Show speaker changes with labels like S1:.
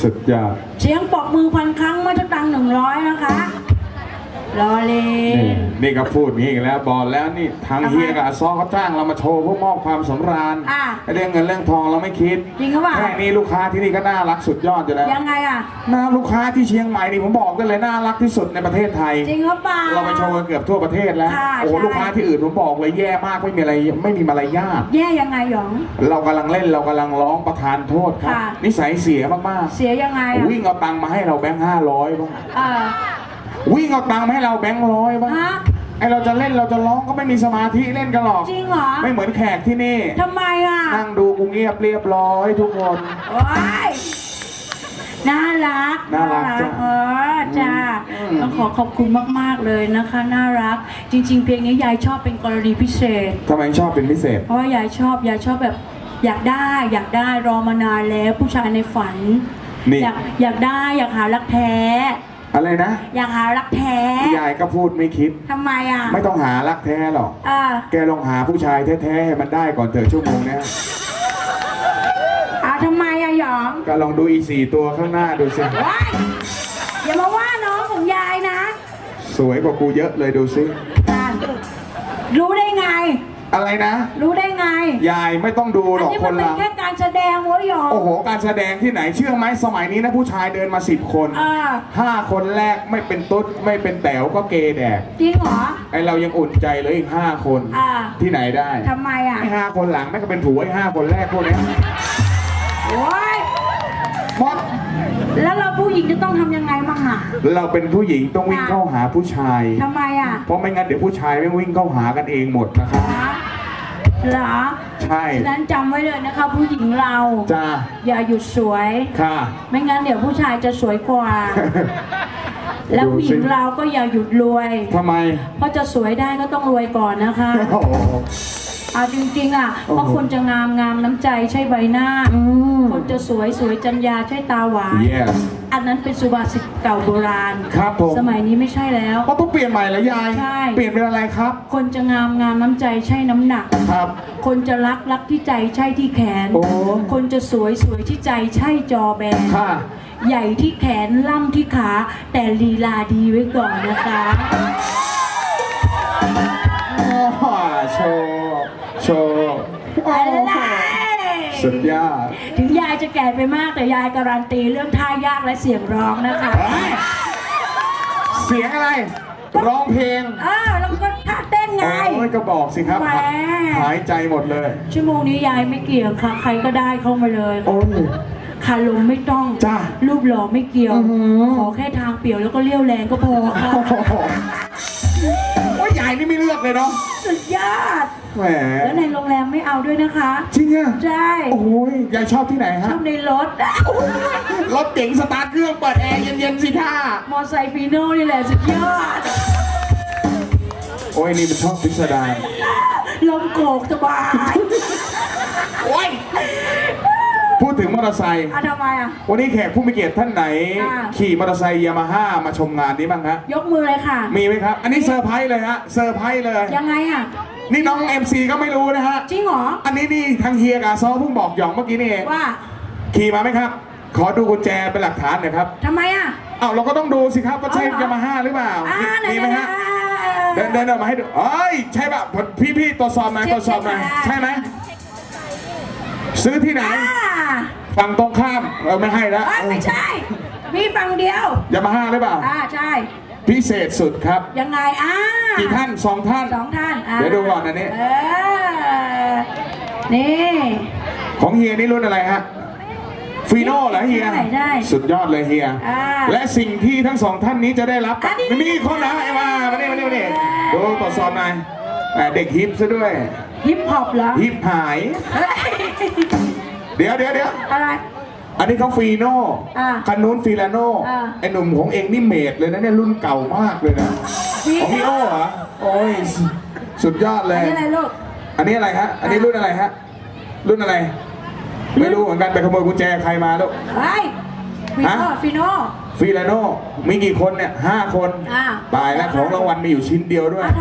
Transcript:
S1: สุดยอด
S2: เสียงปรบมือพันครั้งไม่ต้องตังหนึ่งร้อยนะคะ รอเล
S1: นี่
S2: น
S1: นี่ก็พูดอย่างนี้อีกแล้วบอกแล้วนี่ทาง
S2: ทำไม
S1: เฮียกับอาซอเขาจ้างเรามาโชว์เพื่อมอบความสำราญ
S2: อะ
S1: เรื่องเงินเรื่องทองเราไม่คิด
S2: จริงหรือเปล่า
S1: แค่นี้ลูกค้าที่นี่ก็น่ารักสุดยอดอยู่แล้ว
S2: ยังไงอะ
S1: น่าลูกค้าที่เชียงใหม่นี่ผมบอกกันเลยน่ารักที่สุดในประเทศไทย
S2: จริงหรือเปล่า
S1: เราไปโชว์กันเกือบทั่วประเทศแล้ว
S2: ค่ะ
S1: โอ้โห
S2: ใช่
S1: ลูกค้าที่อื่นผมบอกเลยแย่มากไม่มีอะไรไม่มีมารยาท
S2: แย่ยังไงหยอง
S1: เรากำลังเล่นเรากำลังร้องประทานโทษครับ
S2: ค่ะ
S1: นิสัยเสียมาก
S2: เสียยังไง
S1: ๆ
S2: อะ
S1: วิ่งเอาตังค์มาให้เราแบงค์ห้าร้อยบ้าง
S2: เออ
S1: วิ่งเอาตังค์มาให้เราแบงค์ร้อยบ้าง
S2: ฮะ
S1: ไอเราจะเล่นเราจะร้องก็ไม่มีสมาธิเล่นกันหรอก
S2: จริงเหรอ
S1: ไม่เหมือนแขกที่นี่
S2: ทำไมอะ
S1: นั่งดูกูเงียบเรียบร้อยทุกคน
S2: โอ้ยน่ารัก
S1: น่ารักจ้ะ
S2: เออจ้า
S1: อืม
S2: ต้องขอขอบคุณมาก ๆ เลยนะคะ น่ารัก จริง ๆ เพลงนี้ยายชอบเป็นกรณีพิเศษ
S1: ทำไมชอบเป็นพิเศษ
S2: เพราะว่ายายชอบยายชอบแบบอยากได้อยากได้รอมานานแล้วผู้ชายในฝัน
S1: นี่
S2: อยากอยากได้อยากหารักแท้
S1: อะไรนะ
S2: อยากหารักแท้
S1: ยายก็พูดไม่คิด
S2: ทำไมอะ
S1: ไม่ต้องหารักแท้หรอก
S2: อ่า
S1: แกลองหาผู้ชายแท้ๆให้มันได้ก่อนเถอะชั่วโมงเนี้ย
S2: อ่าทำไมอะหยอง
S1: ก็ลองดูอีสี่ตัวข้างหน้าดูสิ
S2: ว้ายอย่ามาว่าน้องของยายนะ
S1: สวยกว่ากูเยอะเลยดูสิ
S2: อะรู้ได้ไง
S1: อะไรนะ
S2: รู้ได้ไง
S1: ยายไม่ต้องดูหร
S2: อัน
S1: อก
S2: นี้
S1: ค
S2: มัน
S1: น
S2: เป็น
S1: ละ
S2: แค่การแสดงเว้ยหยอง
S1: โอ้โห การแสดงที่ไหนเชื่อไหมสมัยนี้นะผู้ชายเดินมาสิบคน
S2: อ่า
S1: ห้าคนแรกไม่เป็นตุ๊ดไม่เป็นแต๋วก็เกย์แดก
S2: จริงเหรอ
S1: ไอเรายังอุ่นใจเลยอีกห้าคน
S2: อ่า
S1: ที่ไหนได้
S2: ทำไมอะ
S1: ไอห้าคนหลังแม่งก็เป็นผัวไอห้าคนแรกพวกเนี้ย
S2: โอ้ย
S1: เพราะ
S2: แล้วเราผู้หญิงจะต้องทำยังไงมั่งอะ
S1: เราเป็นผู้หญิงต้องวิ่งเข้าหาผู้ชาย
S2: ทำไมอะ
S1: เพราะไม่งั้นเดี๋ยวผู้ชายแม่งวิ่งเข้าหากันเองหมดนะครับ
S2: ฮะ เหรอ
S1: ใช่
S2: ฉะนั้นจำไว้เลยนะคะ ผู้หญิงเรา
S1: จ้า
S2: อย่าหยุดสวย
S1: ค่ะ
S2: ไม่งั้นเดี๋ยวผู้ชายจะสวยกว่า แล้วผู้หญิงเราก็อย่าหยุดรวย
S1: ทำไม
S2: เพราะจะสวยได้ก็ต้องรวยก่อนนะคะ
S1: โอ้โห
S2: อ่าจริงๆอะ
S1: โอ้โห
S2: เพราะคนจะงามงามน้ำใจใช่ใบหน้า
S1: อืม
S2: คนจะสวยสวยจัญญาใช่ตาหวาน
S1: yes
S2: อันนั้นเป็นสุภาษิตเก่าโบราณ
S1: ครับผม
S2: สมัยนี้ไม่ใช่แล้ว
S1: เพราะต้องเปลี่ยนใหม่แล้วยาย
S2: ใช่
S1: เปลี่ยนเป็นอะไรครับ
S2: คนจะงามงามน้ำใจใช่น้ำหนัก
S1: ครับ
S2: คนจะรักรักที่ใจใช่ที่แขน
S1: โอ้
S2: คนจะสวยสวยที่ใจใช่จอแบน
S1: ค่ะ
S2: ใหญ่ที่แขนล่ำที่ขา แต่ลีลาดีไว้ก่อนนะคะ
S1: สุดยอด
S2: ถึงยายจะแก่ไปมากแต่ยายการันตีเรื่องท่ายากและเสียงร้องนะคะ
S1: เฮ้ยเสียงอะไร ร้องเพลง
S2: เออแล้วก็ท่าเต้นไง
S1: โอ้ยก็บอกสิครับ
S2: แหม
S1: หายใจหมดเลย
S2: ชั่วโมงนี้ยายไม่เกี่ยวค่ะ ใครก็ได้เข้ามาเลย
S1: โอ้ย
S2: คารมไม่ต้อง
S1: จ้ะ
S2: รูปหล่อไม่เกี่ยว
S1: อื้อหือ
S2: ขอแค่ทางเปี่ยวแล้วก็เลี้ยวแรงก็พอค่ะ
S1: โอ้โห โอ้ยใหญ่นี่ไม่เลือกเลยเนาะ
S2: สุดยอด
S1: แหม
S2: แล้วในโรงแรมไม่เอาด้วยนะคะ
S1: จริงอะ
S2: ใช่
S1: โอ้ยยายชอบที่ไหน
S2: ช
S1: ฮะ
S2: อบในรถ
S1: รถเก๋งสตาร์ทเครื่องเปิดแอร์เย็นๆสิท่าม
S2: อไซค์ฟีโน่นี่แหละสุดยอด
S1: โอ้ยนี่มันชอบพิสดาร
S2: ลมโกกสบาย
S1: โอ้ย พูดถึงมอเตอร์ไซค์
S2: อะทำไมอะ
S1: วันนี้แขกผู้มีเกียรติท่านไหน
S2: อ่า
S1: ขี่มอเตอร์ไซค์ยามาฮ่ามาชมงานนี้บ้างฮะ
S2: ยกมือเลยค่ะ
S1: มีไหมครับ อันนี้เซอร์ไพรส์เลยฮะเซอร์ไพรส์เลย
S2: ยังไงอะ
S1: นี่น้อง MC ก็ไม่รู้นะฮะ
S2: จริงเหรอ
S1: อันนี้นี่ทางเฮียกับซอเพิ่งบอกหยองเมื่อกี้นี่เอง
S2: ว่า
S1: ขี่มาไหมครับ ขอดูกุญแจเป็นหลักฐานหน่อยครับ
S2: ทำไมอะ
S1: อ้าวเราก็ต้องดูสิครับว่าใช่
S2: อ๋อเหรอ
S1: ยามาฮ่าหรือเปล่า
S2: อ่า
S1: มี
S2: ไหน
S1: มีไหมฮะ
S2: ๆ
S1: เดินเดินออกมาให้ดูเอ้ยใช่ป่ะพี่พี่ตรวจสอบหน่อยตรวจสอบหน่อยใช่ไหมซื้อที่ไหน
S2: อ่า
S1: ฝั่งตรงข้ามเราไม่ให้แล้ว
S2: เอ้ยไม่ใช่ มีฝั่งเดียว
S1: ยามาฮ่าหรือเปล่า
S2: อ่าใช่
S1: พิเศษสุดครับ
S2: ยังไงอ่า
S1: กี่ท่านสองท่าน
S2: สองท่านอ่า
S1: เดี๋ยวดูก่อนอันนี้
S2: เออนี่
S1: ของเฮียนี่รุ่นอะไรฮะฟีโน่เหรอเฮีย
S2: ได้ได้
S1: สุดยอดเลยเฮีย
S2: อ่า
S1: และสิ่งที่ทั้งสองท่านนี้จะได้รับ
S2: อันนี้
S1: มีอีกคนนะไอ้มามานี่มานี่มานี่
S2: เออ
S1: ดูตรวจสอบหน่อยอ่าเด็กฮิปซะด้วย
S2: ฮิปฮอปเหรอ
S1: ฮิปหาย
S2: เฮ้ย
S1: เดี๋ยวเดี๋ยวเดี๋ยว
S2: อะไร
S1: อันนี้เขาฟีโน่
S2: อ่า
S1: คันนู้นฟีลาโน่
S2: อ่า
S1: ไอ้หนุ่มของเองนี่เมดเลยนะเนี่ยรุ่นเก่ามากเลยนะ
S2: ฟี
S1: ของพี่โอ้เหรอโอ้ยสุดยอดเล
S2: อัน
S1: ย
S2: นี้อะไรลูก
S1: อันนี้อะไรฮะ อันนี้รุ่นอะไรฮะ รุ่นอะไร ไม่รู้เหมือนกันไปขโมยกุญแจใครมาลูก
S2: เฮ้ยฟีโน่
S1: ฮะ
S2: ฟีโน่
S1: ฟีลาโน่มีกี่คนเนี่ยห้าคน
S2: อ่า
S1: ตายแล้วของรางวัลมีอยู่ชิ้นเดียวด้วย
S2: อะทำ